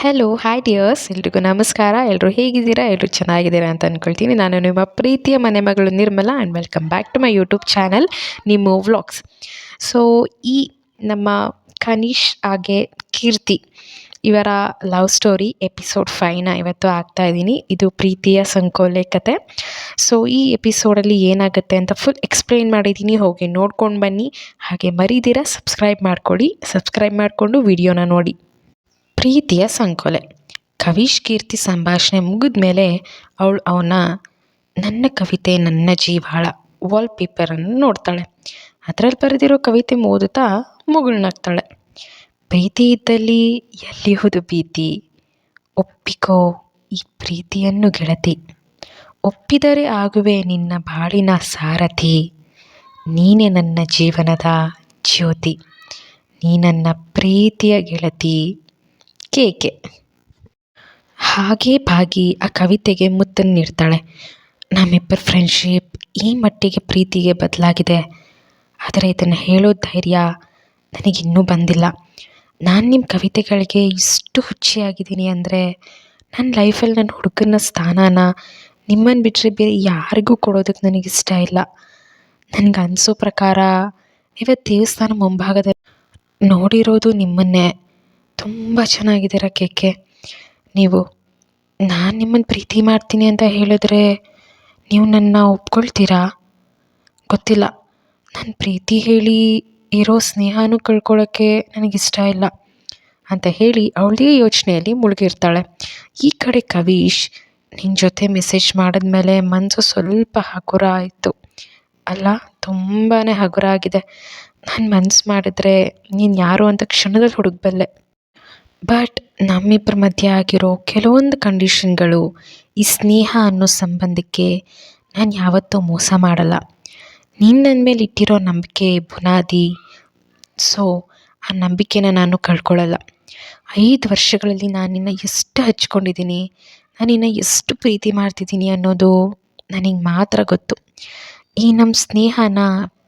Hello hi dears ಎಲ್ರಿಗೂ ನಮಸ್ಕಾರ. ಎಲ್ಲರೂ ಹೇಗಿದ್ದೀರಾ? ಎಲ್ಲರೂ ಚೆನ್ನಾಗಿದ್ದೀರಾ ಅಂತ ಅಂದ್ಕೊಳ್ತೀನಿ ನಾನು ನಿಮ್ಮ ಪ್ರೀತಿಯ ಮನೆ ಮಗಳು Nirmala and welcome back to my YouTube channel ನಿಮ್ಮ ವ್ಲಾಗ್ಸ್ ಸೊ ಈ ನಮ್ಮ ಕನಿಷ್ ಹಾಗೆ ಕೀರ್ತಿ, ಇವರ ಲವ್ ಸ್ಟೋರಿ ಎಪಿಸೋಡ್ ಫೈವ್ನ ಇವತ್ತು ಆಗ್ತಾ ಇದ್ದೀನಿ. ಇದು ಪ್ರೀತಿಯ ಸಂಕೋಲೆ ಕತೆ. ಸೊ ಈ ಎಪಿಸೋಡಲ್ಲಿ ಏನಾಗುತ್ತೆ ಅಂತ ಫುಲ್ ಎಕ್ಸ್ಪ್ಲೈನ್ ಮಾಡಿದ್ದೀನಿ. ಹೋಗಿ ನೋಡ್ಕೊಂಡು ಬನ್ನಿ. ಹಾಗೆ ಮರಿದಿರ ಸಬ್ಸ್ಕ್ರೈಬ್ ಮಾಡ್ಕೊಳ್ಳಿ ಸಬ್ಸ್ಕ್ರೈಬ್ ಮಾಡಿಕೊಂಡು ವಿಡಿಯೋನ ನೋಡಿ. ಪ್ರೀತಿಯ ಸಂಕೋಲೆ. ಕವೀಶ್ ಕೀರ್ತಿ ಸಂಭಾಷಣೆ ಮುಗಿದ ಮೇಲೆ ಅವಳು ಅವನ ನನ್ನ ಕವಿತೆ, ನನ್ನ ಜೀವಾಳ ವಾಲ್ ಪೇಪರನ್ನು ನೋಡ್ತಾಳೆ. ಅದರಲ್ಲಿ ಬರೆದಿರೋ ಕವಿತೆ ಓದುತ್ತಾ ಮುಗುಳ್ನಾಗ್ತಾಳೆ. ಪ್ರೀತಿ ಇದ್ದಲ್ಲಿ ಎಲ್ಲಿಹುದು ಭೀತಿ ಒಪ್ಪಿಕೋ, ಈ ಪ್ರೀತಿಯನ್ನು ಗೆಳತಿ. ಒಪ್ಪಿದರೆ ಆಗುವೆ ನಿನ್ನ ಬಾಳಿನ ಸಾರಥಿ. ನೀನೇ ನನ್ನ ಜೀವನದ ಜ್ಯೋತಿ. ನೀ ನನ್ನ ಪ್ರೀತಿಯ ಗೆಳತಿ. ಕೇಕೆ. ಹಾಗೆ ಭಾಗಿ ಆ ಕವಿತೆಗೆ ಮುತ್ತನ್ನು ನೀಡ್ತಾಳೆ ನಮ್ಮಿಬ್ಬರ ಫ್ರೆಂಡ್ಶಿಪ್ ಈ ಮಟ್ಟಿಗೆ ಪ್ರೀತಿಗೆ ಬದಲಾಗಿದೆ. ಆದರೆ ಇದನ್ನು ಹೇಳೋ ಧೈರ್ಯ ನನಗಿನ್ನೂ ಬಂದಿಲ್ಲ. ನಾನು ನಿಮ್ಮ ಕವಿತೆಗಳಿಗೆ ಇಷ್ಟು ಹುಚ್ಚಿಯಾಗಿದ್ದೀನಿ ಅಂದರೆ ನನ್ನ ಲೈಫಲ್ಲಿ ನನ್ನ ಹುಡುಗನ ಸ್ಥಾನನ ನಿಮ್ಮನ್ನು ಬಿಟ್ಟರೆ ಬೇರೆ ಯಾರಿಗೂ ಕೊಡೋದಕ್ಕೆ ನನಗಿಷ್ಟ ಇಲ್ಲ. ನನಗೆ ಅನಿಸೋ ಪ್ರಕಾರ ಇವತ್ತು ದೇವಸ್ಥಾನ ಮುಂಭಾಗದಲ್ಲಿ ನೋಡಿರೋದು ನಿಮ್ಮನ್ನೇ. ತುಂಬ ಚೆನ್ನಾಗಿದ್ದೀರ ಕೇಕೆ ನೀವು, ನಾನು ನಿಮ್ಮನ್ನು ಪ್ರೀತಿ ಮಾಡ್ತೀನಿ ಅಂತ ಹೇಳಿದ್ರೆ ನೀವು ನನ್ನ ಒಪ್ಕೊಳ್ತೀರಾ? ಗೊತ್ತಿಲ್ಲ. ನಾನು ಪ್ರೀತಿ ಹೇಳಿ ಇರೋ ಸ್ನೇಹನೂ ಕಳ್ಕೊಳ್ಳೋಕ್ಕೆ ನನಗಿಷ್ಟ ಇಲ್ಲ ಅಂತ ಹೇಳಿ ಅವಳದೇ ಯೋಚನೆಯಲ್ಲಿ ಮುಳುಗಿರ್ತಾಳೆ. ಈ ಕಡೆ ಕವೀಶ್ ನಿನ್ನ ಜೊತೆ ಮೆಸೇಜ್ ಮಾಡಿದ್ಮೇಲೆ ಮನಸ್ಸು ಸ್ವಲ್ಪ ಹಗುರ ಆಯಿತು. ಅಲ್ಲ ತುಂಬಾ ಹಗುರ ಆಗಿದೆ. ನಾನು ಮನ್ಸು ಮಾಡಿದ್ರೆ ನೀನು ಯಾರು ಅಂತ ಕ್ಷಣದಲ್ಲಿ ಹುಡುಕಬಲ್ಲೆ. ಬಟ್ ನಮ್ಮಿಬ್ಬರ ಮಧ್ಯೆ ಆಗಿರೋ ಕೆಲವೊಂದು ಕಂಡೀಷನ್ಗಳು ಈ ಸ್ನೇಹ ಅನ್ನೋ ಸಂಬಂಧಕ್ಕೆ ನಾನು ಯಾವತ್ತೂ ಮೋಸ ಮಾಡಲ್ಲ. ನೀನು ನನ್ನ ಮೇಲೆ ಇಟ್ಟಿರೋ ನಂಬಿಕೆ ಬುನಾದಿ ಸೊ ಆ ನಂಬಿಕೆನ ನಾನು ಕಳ್ಕೊಳ್ಳಲ್ಲ. ಐದು ವರ್ಷಗಳಲ್ಲಿ ನಾನು ನಿನ್ನ ಎಷ್ಟು ಹಚ್ಕೊಂಡಿದ್ದೀನಿ, ನಾನು ನಿನ್ನ ಎಷ್ಟು ಪ್ರೀತಿ ಮಾಡ್ತಿದ್ದೀನಿ ಅನ್ನೋದು ನನಗೆ ಮಾತ್ರ ಗೊತ್ತು. ಈ ನಮ್ಮ ಸ್ನೇಹನ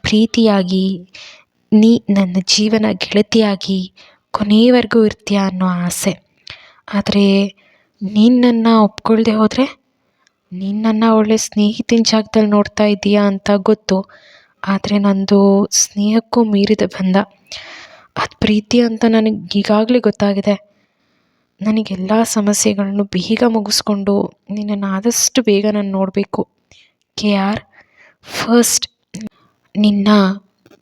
ಪ್ರೀತಿಯಾಗಿ, ನೀ ನನ್ನ ಜೀವನ ಗೆಳತಿಯಾಗಿ ಕೊನೆಯವರೆಗೂ ಇರ್ತೀಯ ಅನ್ನೋ ಆಸೆ. ಆದರೆ ನೀನು ನನ್ನ ಒಪ್ಕೊಳ್ದೆ ಹೋದರೆ, ನಿನ್ನನ್ನು ನನ್ನ ಒಳ್ಳೆ ಸ್ನೇಹಿತನ ಜಾಗದಲ್ಲಿ ನೋಡ್ತಾ ಇದ್ದೀಯಾ ಅಂತ ಗೊತ್ತು. ಆದರೆ ನಂದು ಸ್ನೇಹಕ್ಕೂ ಮೀರಿದ ಬಂಧ ಅದು ಪ್ರೀತಿ ಅಂತ ನನಗೆ ಈಗಾಗಲೇ ಗೊತ್ತಾಗಿದೆ. ನನಗೆಲ್ಲ ಸಮಸ್ಯೆಗಳನ್ನು ಬೇಗ ಮುಗಿಸ್ಕೊಂಡು ನಿನ್ನನ್ನು ಆದಷ್ಟು ಬೇಗ ನಾನು ನೋಡಬೇಕು. ಕೆ ಆರ್, ಫಸ್ಟ್ ನಿನ್ನ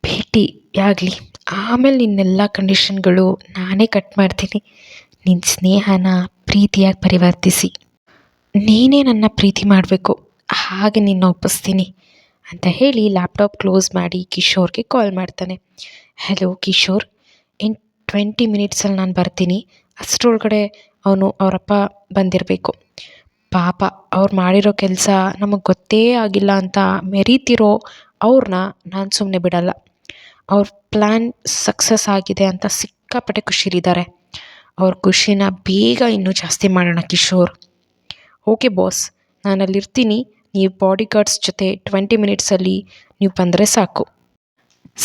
ಭೇಟಿಯಾಗಲಿ. ಆಮೇಲೆ ನಿನ್ನೆಲ್ಲ ಕಂಡೀಷನ್ಗಳು ನಾನೇ ಕಟ್ ಮಾಡ್ತೀನಿ. ನಿನ್ನ ಸ್ನೇಹನ ಪ್ರೀತಿಯಾಗಿ ಪರಿವರ್ತಿಸಿ. ನೀನೇ ನನ್ನ ಪ್ರೀತಿ ಮಾಡಬೇಕು. ಹಾಗೆ ನಿನ್ನ ಒಪ್ಪಿಸ್ತೀನಿ ಅಂತ ಹೇಳಿ ಲ್ಯಾಪ್ಟಾಪ್ ಕ್ಲೋಸ್ ಮಾಡಿ ಕಿಶೋರ್ಗೆ ಕಾಲ್ ಮಾಡ್ತಾನೆ. ಹಲೋ ಕಿಶೋರ್, ಇನ್ ಟ್ವೆಂಟಿ ಮಿನಿಟ್ಸಲ್ಲಿ ನಾನು ಬರ್ತೀನಿ. ಅಷ್ಟರೊಳಗಡೆ ಅವನು ಅವರಪ್ಪ ಬಂದಿರಬೇಕು. ಪಾಪ ಅವ್ರು ಮಾಡಿರೋ ಕೆಲಸ ನಮಗೆ ಗೊತ್ತೇ ಆಗಿಲ್ಲ ಅಂತ ಮೆರೀತಿರೋ ಅವ್ರನ್ನ ನಾನು ಸುಮ್ಮನೆ ಬಿಡಲ್ಲ. ಅವ್ರ ಪ್ಲ್ಯಾನ್ ಸಕ್ಸಸ್ ಆಗಿದೆ ಅಂತ ಸಿಕ್ಕಾಪಟ್ಟೆ ಖುಷಿಲಿದ್ದಾರೆ. ಅವ್ರ ಖುಷಿನ ಬೇಗ ಇನ್ನೂ ಜಾಸ್ತಿ ಮಾಡೋಣ ಕಿಶೋರ್. ಓಕೆ ಬಾಸ್ ನಾನು ಅಲ್ಲಿರ್ತೀನಿ ನೀವು ಬಾಡಿಗಾರ್ಡ್ಸ್ ಜೊತೆ ಟ್ವೆಂಟಿ ಮಿನಿಟ್ಸಲ್ಲಿ ನೀವು ಬಂದರೆ ಸಾಕು.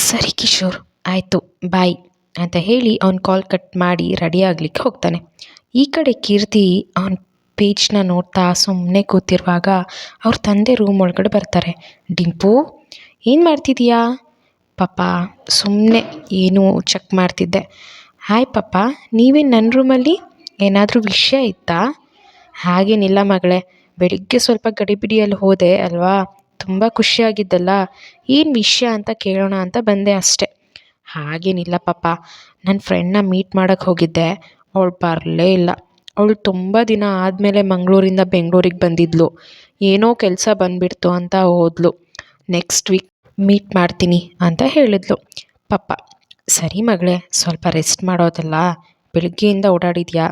ಸರಿ ಕಿಶೋರ್, ಆಯಿತು ಬಾಯ್ ಅಂತ ಹೇಳಿ ಅವ್ನು ಕಾಲ್ ಕಟ್ ಮಾಡಿ ರೆಡಿ ಆಗಲಿಕ್ಕೆ ಹೋಗ್ತಾನೆ. ಈ ಕಡೆ ಕೀರ್ತಿ ಅವನ ಪೇಜ್ನ ನೋಡ್ತಾ ಸುಮ್ಮನೆ ಕೂತಿರುವಾಗ ಅವ್ರ ತಂದೆ ರೂಮ್ ಒಳಗಡೆ ಬರ್ತಾರೆ. ಡಿಂಪು, ಏನು ಮಾಡ್ತಿದ್ದೀಯಾ ಪಾಪ ಸುಮ್ಮನೆ ಏನೂ ಚೆಕ್ ಮಾಡ್ತಿದ್ದೆ. ಹಾಯ್ ಪಪ್ಪ ನೀವೇನು ನನ್ನ ರೂಮಲ್ಲಿ ಏನಾದರೂ ವಿಷಯ ಇತ್ತಾ? ಹಾಗೇನಿಲ್ಲ ಮಗಳೇ, ಬೆಳಿಗ್ಗೆ ಸ್ವಲ್ಪ ಗಡಿಬಿಡಿಯಲ್ಲಿ ಹೋದೆ ಅಲ್ವಾ? ತುಂಬ ಖುಷಿಯಾಗಿದ್ದಲ್ಲ, ಏನು ವಿಷಯ ಅಂತ ಕೇಳೋಣ ಅಂತ ಬಂದೆ ಅಷ್ಟೆ. ಹಾಗೇನಿಲ್ಲ ಪಾಪ ನನ್ನ ಫ್ರೆಂಡ್ನ ಮೀಟ್ ಮಾಡೋಕ್ಕೆ ಹೋಗಿದ್ದೆ, ಅವಳು ಬರಲೇ ಇಲ್ಲ. ಅವಳು ತುಂಬ ದಿನ ಆದಮೇಲೆ ಮಂಗಳೂರಿಂದ ಬೆಂಗಳೂರಿಗೆ ಬಂದಿದ್ಲು. ಏನೋ ಕೆಲಸ ಬಂದುಬಿಡ್ತು ಅಂತ ಹೋದ್ಲು. ನೆಕ್ಸ್ಟ್ ವೀಕ್ ಮೀಟ್ ಮಾಡ್ತೀನಿ ಅಂತ ಹೇಳಿದ್ಲು. ಪಪ್ಪ, ಸರಿ ಮಗಳೇ, ಸ್ವಲ್ಪ ರೆಸ್ಟ್ ಮಾಡೋದಲ್ಲ, ಬೆಳಗ್ಗೆಯಿಂದ ಓಡಾಡಿದ್ಯಾ?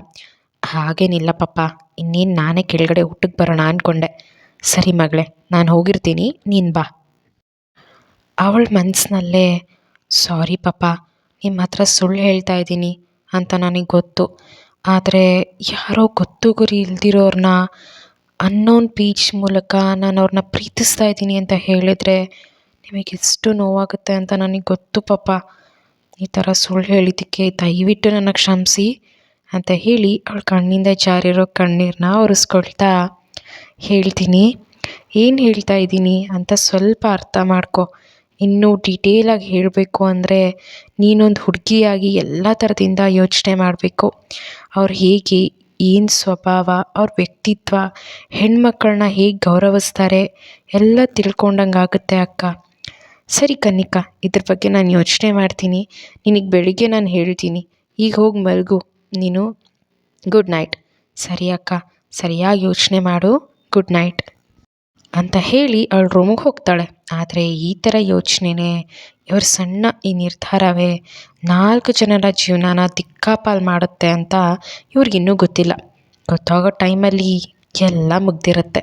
ಹಾಗೇನಿಲ್ಲ ಪಪ್ಪ, ಇನ್ನೇನು ನಾನೇ ಕೆಳಗಡೆ ಊಟಕ್ಕೆ ಬರೋಣ ಅಂದ್ಕೊಂಡೆ ಸರಿ ಮಗಳೇ, ನಾನು ಹೋಗಿರ್ತೀನಿ, ನೀನು ಬಾ. ಅವಳ ಮನಸ್ಸಿನಲ್ಲೇ ಸಾರಿ ಪಪ್ಪ ನಿಮ್ಮ ಹತ್ರ ಸುಳ್ಳು ಹೇಳ್ತಾ ಇದ್ದೀನಿ ಅಂತ ನನಗೆ ಗೊತ್ತು. ಆದರೆ ಯಾರೋ ಗೊತ್ತು ಗುರಿ ಇಲ್ದಿರೋರನ್ನ ಅನ್ನೋನ್ ಪೀಚ್ ಮೂಲಕ ನಾನು ಅವ್ರನ್ನ ಪ್ರೀತಿಸ್ತಾ ಇದ್ದೀನಿ ಅಂತ ಹೇಳಿದರೆ ನಿಮಗೆ ಎಷ್ಟು ನೋವಾಗುತ್ತೆ ಅಂತ ನನಗೆ ಗೊತ್ತು, ಪಾಪ. ಈ ಥರ ಸುಳ್ಳು ಹೇಳಿದ್ದಕ್ಕೆ ದಯವಿಟ್ಟು ನನ್ನ ಕ್ಷಮಿಸಿ ಅಂತ ಹೇಳಿ ಅವಳ ಕಣ್ಣಿಂದ ಜಾರಿರೋ ಕಣ್ಣೀರನ್ನ ಒರೆಸ್ಕೊಳ್ತಾ ಹೇಳ್ತೀನಿ. ಏನು ಹೇಳ್ತಾ ಇದ್ದೀನಿ ಅಂತ ಸ್ವಲ್ಪ ಅರ್ಥ ಮಾಡ್ಕೊ. ಇನ್ನೂ ಡೀಟೇಲಾಗಿ ಹೇಳಬೇಕು ಅಂದರೆ ನೀನೊಂದು ಹುಡುಗಿಯಾಗಿ ಎಲ್ಲ ಥರದಿಂದ ಯೋಚನೆ ಮಾಡಬೇಕು. ಅವ್ರು ಹೇಗೆ, ಏನು ಸ್ವಭಾವ, ಅವ್ರ ವ್ಯಕ್ತಿತ್ವ ಹೆಣ್ಮಕ್ಕಳನ್ನ ಹೇಗೆ ಗೌರವಿಸ್ತಾರೆ ಎಲ್ಲ ತಿಳ್ಕೊಂಡಂಗೆ ಆಗುತ್ತೆ ಅಕ್ಕ. ಸರಿ ಕನ್ನಿಕಾ, ಇದ್ರ ಬಗ್ಗೆ ನಾನು ಯೋಚನೆ ಮಾಡ್ತೀನಿ. ನಿನಗೆ ಬೆಳಿಗ್ಗೆ ನಾನು ಹೇಳ್ತೀನಿ. ಈಗ ಹೋಗಿ ಮಲಗು. ನೀನು ಗುಡ್ ನೈಟ್ ಸರಿ ಅಕ್ಕ, ಸರಿಯಾಗಿ ಯೋಚನೆ ಮಾಡು. ಗುಡ್ ನೈಟ್ ಅಂತ ಹೇಳಿ ಅವಳು ರೂಮಿಗೆ ಹೋಗ್ತಾಳೆ. ಆದರೆ ಈ ಥರ ಯೋಚನೆನೇ ಇವ್ರ ಸಣ್ಣ ಈ ನಿರ್ಧಾರವೇ ನಾಲ್ಕು ಜನರ ಜೀವನನ ದಿಕ್ಕಾಪಾಲು ಮಾಡುತ್ತೆ ಅಂತ ಇವ್ರಿಗಿನ್ನೂ ಗೊತ್ತಿಲ್ಲ. ಗೊತ್ತಾಗೋ ಟೈಮಲ್ಲಿ ಎಲ್ಲ ಮುಗ್ದಿರುತ್ತೆ.